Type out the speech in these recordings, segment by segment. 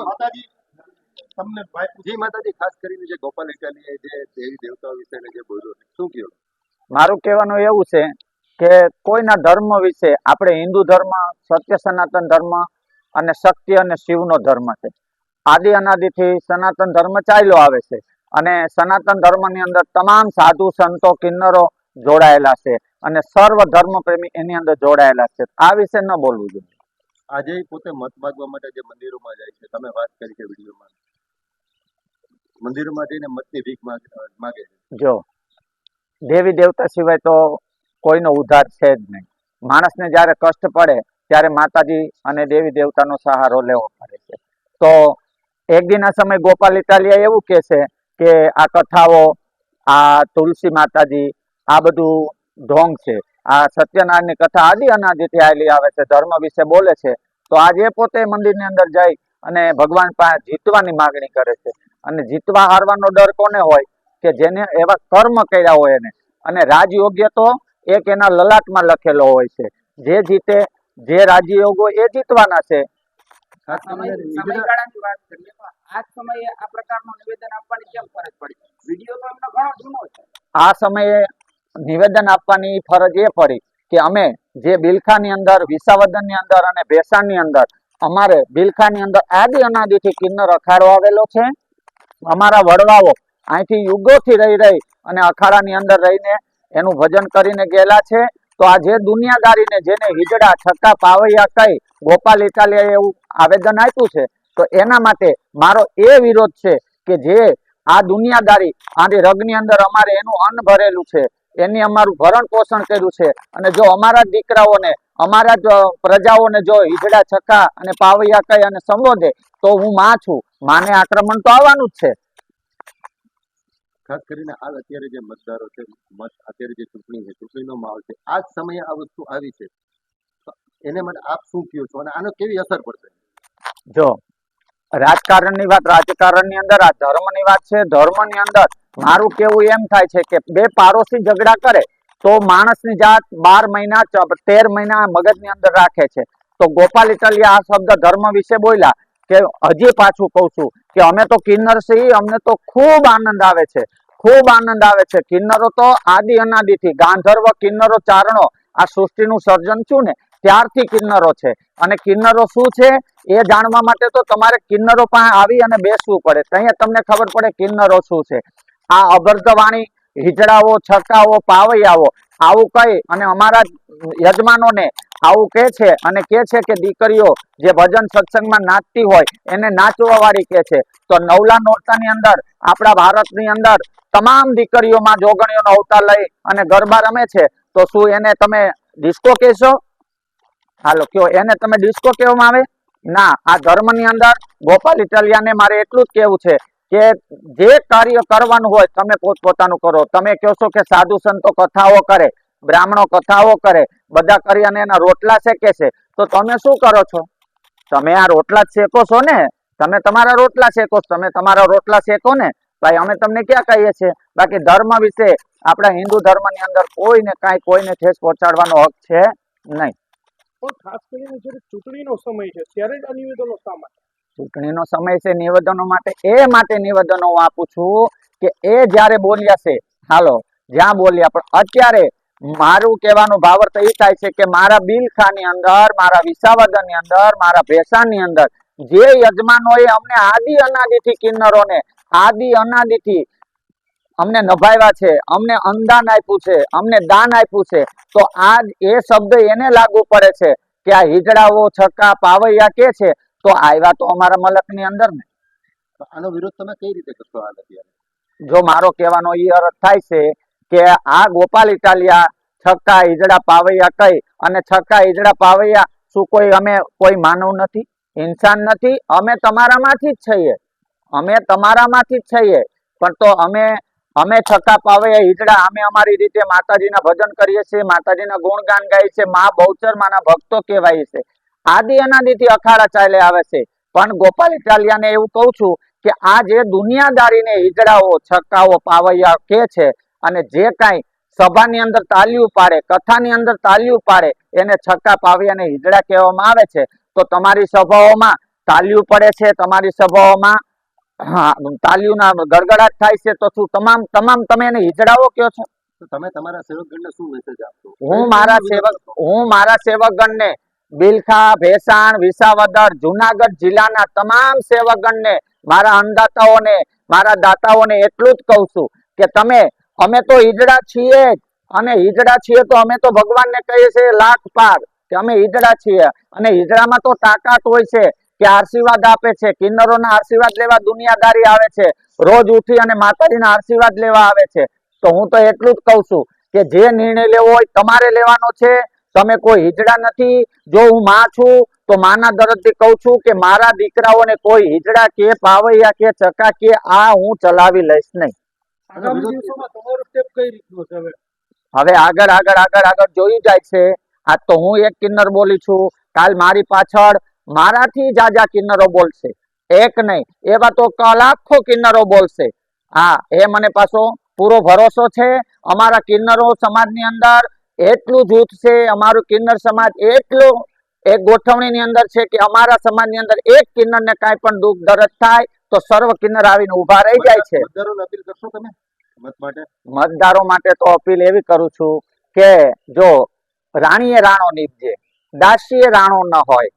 માતાજી તમને ભાઈ જી માતાજી ખાસ કરીને જે ગોપાલ ઇટાલીએ જે દેવી દેવતાઓ વિશે જે બોલ્યો શું કહ્યું મારું કહેવાનું એવું છે કે કોઈના ધર્મ વિશે આપણે હિન્દુ ધર્મ સત્ય સનાતન ધર્મ અને શક્તિ અને શિવનો ધર્મ છે. આદિ અનાદિથી સનાતન ધર્મ ચાલ્યો આવે છે અને સનાતન ધર્મની અંદર તમામ સાધુ સંતો કિન્નરો જોડાયેલા છે અને સર્વ ધર્મ પ્રેમી એની અંદર જોડાયેલા છે. આ વિશે ન બોલવું જોઈએ. આજે પોતે મત માગવા માટે જે મંદિરોમાં જાય છે, તમે વાત કરી છે વિડીયોમાં. મંદિરોમાં જઈને મતની ભીખ માગે છે. જો, દેવી દેવતા સિવાય તો કોઈનો ઉદ્ધાર છે જ નહીં. માણસને જ્યારે કષ્ટ પડે, ત્યારે માતાજી અને દેવી દેવતાનો સહારો લેવો પડે છે. તો એક દિનના સમય ગોપાલ ઇટાલિયા એવું કહે છે કે આ કથાઓ, આ તુલસી માતાજી, આ બધું ઢોંગ છે. આ સત્યનારાયણની કથા આદિ અનાદિથી આવેલી આવે છે ધર્મ વિશે બોલે છે તો આજે પોતે મંદિરની અંદર જાય અને ભગવાન પાસે જીતવાની માગણી કરે છે. અને જીતવા હારવાનો ડર કોને હોય? કે જેને એવા કર્મ કર્યા હોય એને. અને રાજયોગ્ય તો એક એના લલાટમાં લખેલો હોય છે. જે જીતે જે રાજયોગો એ જીતવાના છે. આ સમયે નિવેદન આપવાની ફરજ એ પડી કે અમે જે બિલખાની અંદર, વિસાવદનની અંદર અને ભેસાણની અંદર, અમારે બિલખાની અંદર આદિ અનાદિથી કિન્નર અખાડો આવેલો છે. અમારા વડવાઓ અહીંથી યુગોથી રહી રહી અને અખાડાની અંદર રહીને એનું ભજન કરીને ગયેલા છે. તો આ જે દુનિયાદારીને જેને હિજડા, છક્કા, પાવૈયા કઈ ગોપાલ ઇટાલિયાએ એવું આવેદન આપ્યું છે, તો એના માટે મારો એ વિરોધ છે કે જે આ દુનિયાદારી આની રગની અંદર અમારે એનું અન્ન ભરેલું છે. એની અમારું ભરણ પોષણ કર્યું છે. અને જો અમારા દીકરાઓને અમારા જ પ્રજાઓને જો હિજડા છક્કા અને પાવૈયા કહી અને સંબોધે તો હું માં છું. માને આક્રમણ તો આવવાનું જ છે. ખાસ કરીને આ અત્યારે જે મતદારો છે મત અત્યારે જે ચૂંટણી છે ચૂંટણીનો માહોલ છે આ જ સમયે આ વસ્તુ આવી છે. એને મને આપ શું કહો છો? અને આનો કેવી અસર પડશે? જો રાજકારણની વાત રાજકારણની અંદર આ ધર્મની વાત છે. ધર્મની અંદર મારું કેવું એમ થાય છે કે બે પાડોશી ઝઘડા કરે તો માણસની જાત બાર મહિના તેર મહિના મગજની અંદર રાખે છે. તો ગોપાલ ઇટલિયા આ શબ્દ ધર્મ વિશે બોલ્યા કે હજી પાછું કહું છું કે અમે તો કિન્નર છીએ, અમને તો ખૂબ આનંદ આવે છે. ખૂબ આનંદ આવે છે. કિન્નરો તો આદિ અનાદિથી, ગાંધર્વ કિન્નરો ચારણો, આ સૃષ્ટિનું સર્જન છું ને, ત્યારથી કિન્નરો છે. અને કિન્નરો શું છે? એ જાણવા માટે તો તમારે કિન્નરો પાસે આવી અને બેસવું પડે. ત્યાં તમને ખબર પડે કિન્નરો શું છે. આ અભર્ધવાણી હિજડાઓ છક્કાઓ પાવૈયાઓ આવું કહી અને અમારા યજમાનોને આવું કે છે અને કે છે કે દીકરીઓ જે ભજન સત્સંગમાં નાચતી હોય એને નાચવા વાળી કે છે. તો નવલા નોરતાની અંદર, આપણા ભારતની અંદર તમામ દીકરીઓમાં જોગણીઓનો અવતાર લઈ અને ગરબા રમે છે, તો શું એને તમે ડિસ્કો કહેશો? હાલો, કયો, એને તમે ડિસ્કો કહેવામાં આવે? ના, આ ધર્મની અંદર ગોપાલ ઇટાલિયાને મારે એટલું જ કહેવું છે કે જે કાર્ય કરવાનું હોય તમે પોતપોતાનું કરો. તમે કહો કે સાધુ સંતો કથાઓ કરે, બ્રાહ્મણો કથાઓ કરે, બધા કરી અને એના રોટલા શેકે છે, તો તમે શું કરો છો? તમે આ રોટલા શેકો છો ને? તમે તમારા રોટલા શેકો તમે તમારા રોટલા શેકો ને? ભાઈ, અમે તમને ક્યાં કહીએ છીએ? બાકી ધર્મ વિશે આપણા હિન્દુ ધર્મની અંદર કોઈને કાંઈ, કોઈને ઠેસ પહોંચાડવાનો હક છે નહીં. ખાસ કરીને જ્યારે ચૂંટણીનો સમય છે, ત્યારે જ આ નિવેદનો ચૂંટણીનો સમય છે નિવેદનો માટે, એ માટે નિવેદનો હું આપું છું કે એ જ્યારે બોલ્યા છે, હાલો, જ્યાં બોલ્યા, પણ અત્યારે મારું કહેવાનું ભાવાર્થ એ થાય છે કે મારા બિલખાની અંદર, મારા વિસાવદનની અંદર, મારા ભેસાણની અંદર, જે યજમાનોએ અમને આદિ અનાદિથી કિન્નરોને, આદિ અનાદિથી અમને નભાવ્યા છે, અમને અનદાન આપ્યું છે, અમને દાન આપ્યું છે, તો આ એ શબ્દ એને લાગુ પડે છે કે આ હિજડાઓ, છક્કા, પાવૈયા કે છે? તો આવ્યા તો અમારા મલકની અંદર ને આનો વિરોધ તમે કઈ રીતે કરશો હાલ અત્યારે જો મારો કહેવાનો એ અર્થ થાય છે કે આ ગોપાલ ઇટાલિયા છક્કા ઈજડા પાવૈયા કઈ અને છક્કા ઈજડા પાવૈયા શું કોઈ અમે કોઈ માનવ નથી? ઇન્સાન નથી? અમે તમારામાંથી જ છીએ. અમે તમારામાંથી જ છીએ. પણ તો અમે અમે છક્કા પાવૈયા ઈજડા અમે અમારી રીતે માતાજીના ભજન કરીએ છીએ માતાજીના ગુણગાન ગાઈએ છીએ મા બહુચર માના ભક્તો કહેવાય છે. આદિ અનાદિથી અખાડા ચાલે આવે છે. પણ ગોપાલ ઇટાલિયાને એવું કહું છું કે આ જે દુનિયાદારીને હિજડાઓ છક્કાઓ પાવૈયા કે છે અને જે કાંઈ સભાની અંદર તાલીઓ પાડે કથાની અંદર તાલીઓ પાડે એને છક્કા પાવ્યાને હિજડા કહેવામાં આવે છે. તો તમારી સભાઓમાં તાલીઓ પડે છે તમારી સભાઓમાં હા તાલીઓના ગડગડાટ થાય છે તો શું તમામ તમામ તમે એને હિજડાઓ કયો છો? તો તમે તમારા સેવકગણને શું મેસેજ આપશો? હું મારા સેવક હું મારા સેવકગણને બિલખા, ભેસાણ, વિસાવદર, જુનાગઢ જિલ્લાના તમામ સેવકગણને, મારા અન્નદાતાઓને મારા દાતાઓને એટલું જ કહું છું કે તમે, અમે તો ઈજડા છીએ અને ઈજડા છીએ તો અમે તો ભગવાનને કહીએ છીએ લાખ પાર કે અમે ઈજડા છીએ. અને ઈજડામાં તો તાકાત હોય છે કે આશીર્વાદ આપે છે, કિન્નરોના આશીર્વાદ લેવા દુનિયાદારી આવે છે, રોજ ઉઠી અને માતાજીના આશીર્વાદ લેવા આવે છે. તો હું તો એટલું જ કહું છું કે જે નિર્ણય લેવો હોય તમારે લેવાનો છે તમે કોઈ હિજડા નથી. જો હું માં છું તો માના દરદથી કહું છું કે મારા દીકરાઓને કોઈ હિજડા કે પાવૈયા કે ચકા કે આ હું ચલાવી લઈશ નહીં. હવે? આગળ આગળ આગળ આગળ જોયું જાય છે. આ તો હું એક કિન્નર બોલી છું. કાલ મારી પાછળ મારાથી જાજા કિન્નરો બોલશે. એક નહીં એવા તો કલાખો લાખો કિન્નરો બોલશે. હા એ મને પાછો પૂરો ભરોસો છે. અમારા કિન્નરો સમાજની અંદર એટલું જૂથ છે અમારું કિન્નર સમાજ એટલું એક ગોઠવણીની અંદર છે કે અમારા સમાજની અંદર એક કિન્નરને કાંઈ પણ દુઃખ દરદ થાય તો સર્વ કિન્નર આવીને ઊભા રહી જાય છે. મતદારો માટે તો અપીલ એવી કરું છું કે જો રાણીએ રાણો નીપજે દાસીએ રાણો ન હોય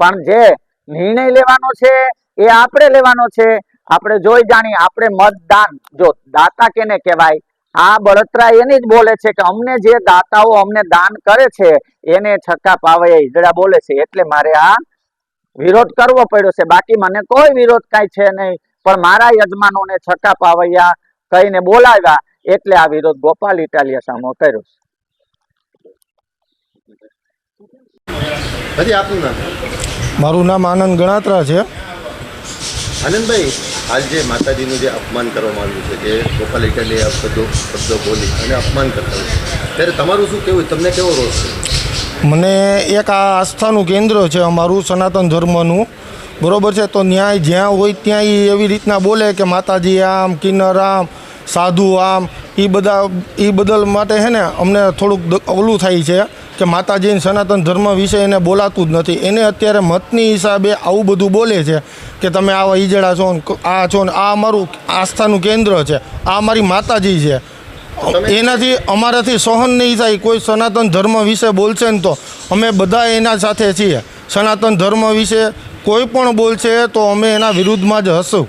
પણ જે નિર્ણય લેવાનો છે એ આપણે લેવાનો છે. આપણે જોઈ જાણીએ આપણે મતદાન જો દાતા કેને કહેવાય? આ બળતરા એની જ બોલે છે કે અમને જે દાતાઓ અમને દાન કરે છે એને છક્કા પાવે ઈજડા બોલે છે. એટલે મારે આ વિરોધ કરવો પડ્યો છે. બાકી મને કોઈ વિરોધ કાંઈ છે નહીં. પણ મારા યજમાનોને છક્કા પાવૈયા કહીને બોલાવ્યા એટલે આ વિરોધ ગોપાલ ઇટાલિયા સામે કર્યો છે. મારું નામ આનંદ ગણાત્રા છે. આનંદભાઈ, હાલ જે માતાજીનું જે અપમાન કરવામાં આવ્યું છે કે ગોપાલ ઇટાલીએ આ શબ્દો શબ્દો બોલી અને અપમાન કરતા હોય ત્યારે તમારું શું કહેવું તમને કેવો રોષ છે? મને એક આ આસ્થાનું કેન્દ્ર છે અમારું સનાતન ધર્મનું. બરોબર છે, તો ન્યાય જ્યાં હોય ત્યાં એ એવી રીતના બોલે કે માતાજી આમ, કિન્નર આમ, સાધુ આમ એ બધા એ બદલ માટે છે ને અમને થોડુંક ઓલું થાય છે. કે માતાજીને સનાતન ધર્મ વિશે એને બોલાતું જ નથી. એને અત્યારે મતની હિસાબે આવું બધું બોલે છે કે તમે આવા ઈજડા છો ને આ છો ને આ અમારું આસ્થાનું કેન્દ્ર છે. આ અમારી માતાજી છે. એનાથી અમારાથી સહન નહીં થાય. કોઈ સનાતન ધર્મ વિશે બોલશે ને તો અમે બધા એના સાથે છીએ. સનાતન ધર્મ વિશે કોઈ પણ બોલશે તો અમે એના વિરુદ્ધમાં જ હશું.